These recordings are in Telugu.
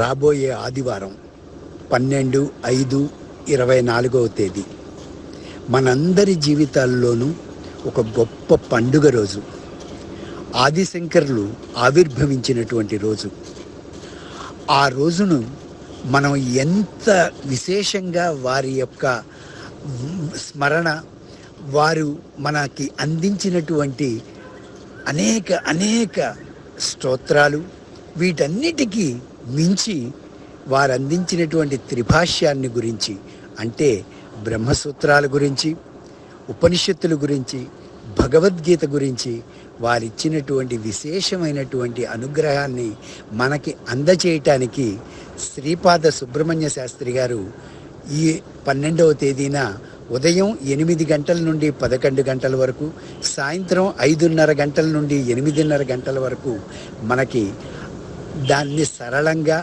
రాబోయే ఆదివారం పన్నెండు ఐదు ఇరవై నాలుగవ తేదీ. మనందరి జీవితాల్లోనూ ఒక గొప్ప పండుగ రోజు. ఆదిశంకర్లు ఆవిర్భవించినటువంటి రోజు. ఆ రోజును మనం ఎంత విశేషంగా వారి యొక్క స్మరణ వారు మనకి అందించినటువంటి అనేక అనేక స్తోత్రాలు వీటన్నిటికీ మించి వారు అందించినటువంటి త్రిభాష్యాన్ని గురించి అంటే బ్రహ్మసూత్రాల గురించి ఉపనిషత్తుల గురించి భగవద్గీత గురించి వారిచ్చినటువంటి విశేషమైనటువంటి అనుగ్రహాన్ని మనకి అందచేయటానికి శ్రీపాద సుబ్రహ్మణ్య శాస్త్రి గారు ఈ పన్నెండవ తేదీన ఉదయం ఎనిమిది గంటల నుండి పదకొండు గంటల వరకు సాయంత్రం ఐదున్నర గంటల నుండి ఎనిమిదిన్నర గంటల వరకు మనకి దాన్ని సరళంగా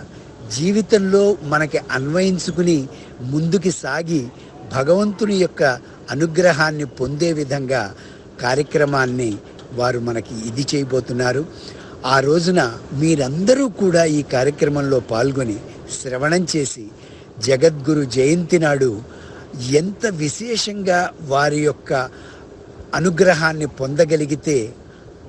జీవితంలో మనకి అన్వయించుకుని ముందుకి సాగి భగవంతుని యొక్క అనుగ్రహాన్ని పొందే విధంగా కార్యక్రమాన్ని వారు మనకి ఇది చేయబోతున్నారు. ఆ రోజున మీరందరూ కూడా ఈ కార్యక్రమంలో పాల్గొని శ్రవణం చేసి జగద్గురు జయంతి నాడు ఎంత విశేషంగా వారి యొక్క అనుగ్రహాన్ని పొందగలిగితే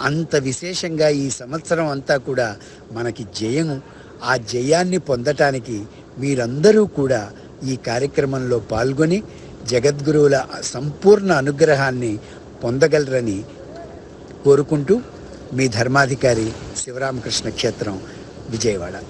అంత విశేషంగా ఈ సంవత్సరం అంతా కూడా మనకి జయం ఆ జయాన్ని పొందటానికి మీరందరూ కూడా ఈ కార్యక్రమంలో పాల్గొని జగద్గురువుల సంపూర్ణ అనుగ్రహాన్ని పొందగలరని కోరుకుంటూ మీ ధర్మాధికారి శివరామకృష్ణ క్షేత్రం విజయవాడ.